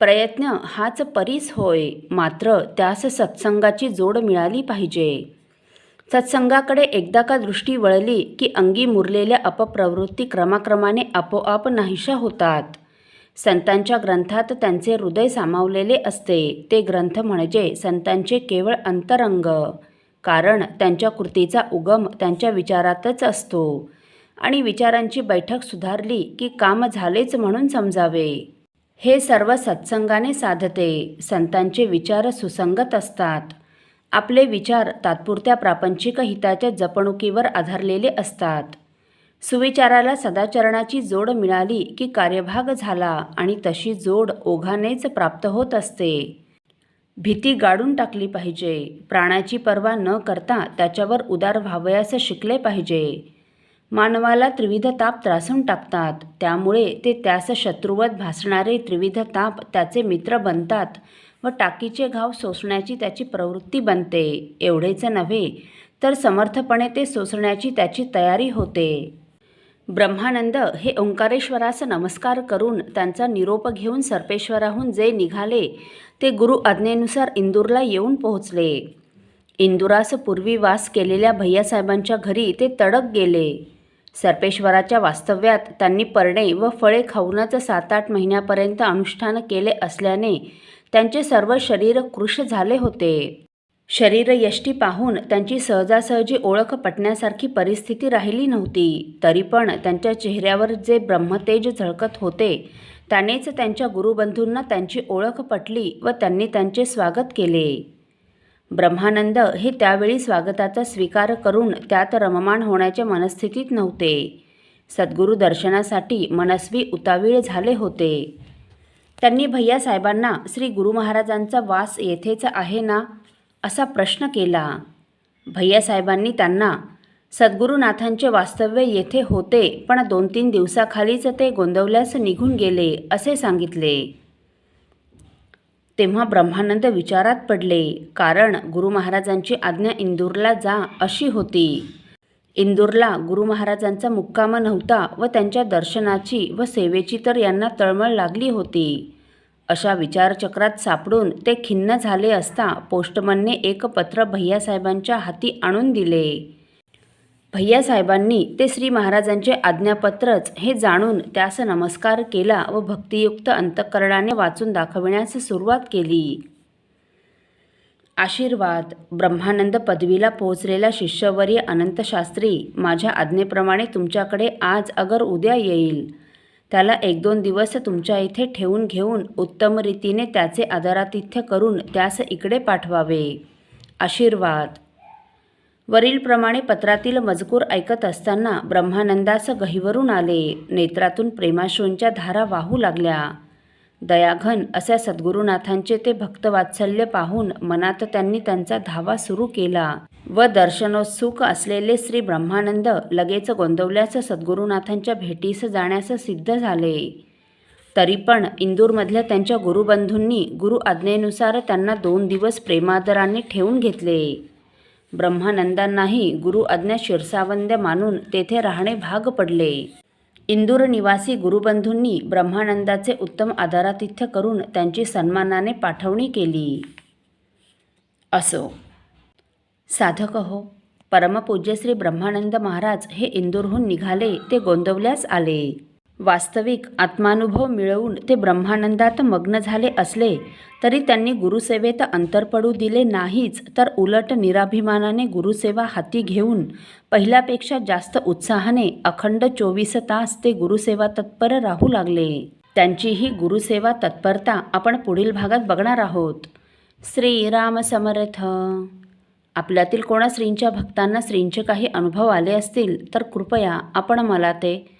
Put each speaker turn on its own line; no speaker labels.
प्रयत्न हाच परीस होय मात्र त्यास सत्संगाची जोड मिळाली पाहिजे. सत्संगाकडे एकदा का दृष्टी वळली की अंगी मुरलेल्या अपप्रवृत्ती क्रमाक्रमाने आपोआप नाहीशा होतात. संतांच्या ग्रंथात त्यांचे हृदय सामावलेले असते ते ग्रंथ म्हणजे संतांचे केवळ अंतरंग. कारण त्यांच्या कृतीचा उगम त्यांच्या विचारातच असतो. आणि विचारांची बैठक सुधारली की काम झालेच म्हणून समजावे. हे सर्व सत्संगाने साधते. संतांचे विचार सुसंगत असतात. आपले विचार तात्पुरत्या प्रापंचिक हिताच्या जपणुकीवर आधारलेले असतात. सुविचाराला सदाचरणाची जोड मिळाली की कार्यभाग झाला आणि तशी जोड ओघानेच प्राप्त होत असते. भीती गाडून टाकली पाहिजे. प्राणाची पर्वा न करता त्याच्यावर उदार व्हावयास शिकले पाहिजे. मानवाला त्रिविध ताप त्रासून टाकतात. त्यामुळे ते त्यास शत्रुवत भासणारे त्रिविध ताप त्याचे मित्र बनतात व टाकीचे घाव सोसण्याची त्याची प्रवृत्ती बनते. एवढेच नव्हे तर समर्थपणे ते सोसण्याची त्याची तयारी होते. ब्रह्मानंद हे ओंकारेश्वरास नमस्कार करून त्यांचा निरोप घेऊन सर्पेश्वराहून जे निघाले ते गुरु आज्ञेनुसार इंदूरला येऊन पोहोचले. इंदुरास पूर्वी वास केलेल्या भैयासाहेबांच्या घरी ते तडक गेले. सर्पेश्वराच्या वास्तव्यात त्यांनी परणे व फळे खाऊनच सात आठ महिन्यापर्यंत अनुष्ठान केले असल्याने त्यांचे सर्व शरीर कृश झाले होते. शरीरयष्टी पाहून त्यांची सहजासहजी ओळख पटण्यासारखी परिस्थिती राहिली नव्हती. तरी पण त्यांच्या चेहऱ्यावर जे ब्रह्मतेज झळकत होते त्यानेच त्यांच्या गुरुबंधूंना त्यांची ओळख पटली व त्यांनी त्यांचे स्वागत केले. ब्रह्मानंद हे त्यावेळी स्वागताचा स्वीकार करून त्यात रममाण होण्याच्या मनस्थितीत नव्हते. सद्गुरू दर्शनासाठी मनस्वी उतावीळ झाले होते. त्यांनी भैयासाहेबांना श्री गुरु महाराजांचा वास येथेच आहे ना? असा प्रश्न केला. भैयासाहेबांनी त्यांना सद्गुरुनाथांचे वास्तव्य येथे होते पण दोन तीन दिवसाखालीच ते गोंदवल्यास निघून गेले असे सांगितले. तेव्हा ब्रह्मानंद विचारात पडले कारण गुरु महाराजांची आज्ञा इंदूरला जा अशी होती. इंदूरला गुरु महाराजांचा मुक्काम नव्हता व त्यांच्या दर्शनाची व सेवेची तर यांना तळमळ लागली होती. अशा विचारचक्रात सापडून ते खिन्न झाले असता पोस्टमनने एक पत्र भैयासाहेबांच्या हाती आणून दिले. भैयासाहेबांनी ते श्री महाराजांचे आज्ञापत्रच हे जाणून त्यास नमस्कार केला व भक्तियुक्त अंतःकरणाने वाचून दाखविण्यास सुरुवात केली. आशीर्वाद. ब्रह्मानंद पदवीला पोहोचलेला शिष्यवर्य अनंतशास्त्री माझ्या आज्ञेप्रमाणे तुमच्याकडे आज अगर उद्या येईल. त्याला एक दोन दिवस तुमच्या इथे ठेवून घेऊन उत्तम रीतीने त्याचे आदरातिथ्य करून त्यास इकडे पाठवावे. आशीर्वाद. वरीलप्रमाणे पत्रातील मजकूर ऐकत असताना ब्रह्मानंदास गहिवरून आले. नेत्रातून प्रेमाश्रूंच्या धारा वाहू लागल्या. दयाघन अशा सद्गुरुनाथांचे ते भक्तवात्सल्य पाहून मनात त्यांनी त्यांचा धावा सुरू केला. व दर्शनोत्सुक असलेले श्री ब्रह्मानंद लगेच गोंदवल्यास सद्गुरुनाथांच्या भेटीस जाण्यास सिद्ध झाले. तरी पण इंदूरमधल्या त्यांच्या गुरुबंधूंनी गुरु आज्ञेनुसार त्यांना दोन दिवस प्रेमादराने ठेवून घेतले. ब्रह्मानंदांनाही गुरु आज्ञा शिरसावंद्य मानून तेथे राहणे भाग पडले. इंदूर निवासी गुरुबंधूंनी ब्रह्मानंदाचे उत्तम आदरातिथ्य करून त्यांची सन्मानाने पाठवणी केली. असो. साधक हो परमपूज्य श्री ब्रह्मानंद महाराज हे इंदूरहून निघाले ते गोंदवल्यास आले. वास्तविक आत्मानुभव मिळवून ते ब्रह्मानंदात मग्न झाले असले तरी त्यांनी गुरुसेवेत अंतर पडू दिले नाहीच तर उलट निराभिमानाने गुरुसेवा हाती घेऊन पहिल्यापेक्षा जास्त उत्साहाने अखंड चोवीस तास ते गुरुसेवा तत्पर राहू लागले. त्यांची ही गुरुसेवा तत्परता आपण पुढील भागात बघणार आहोत. श्रीराम समर्थ. आपल्यातील कोणा श्रींच्या भक्तांना श्रींचे काही अनुभव आले असतील तर कृपया आपण मला ते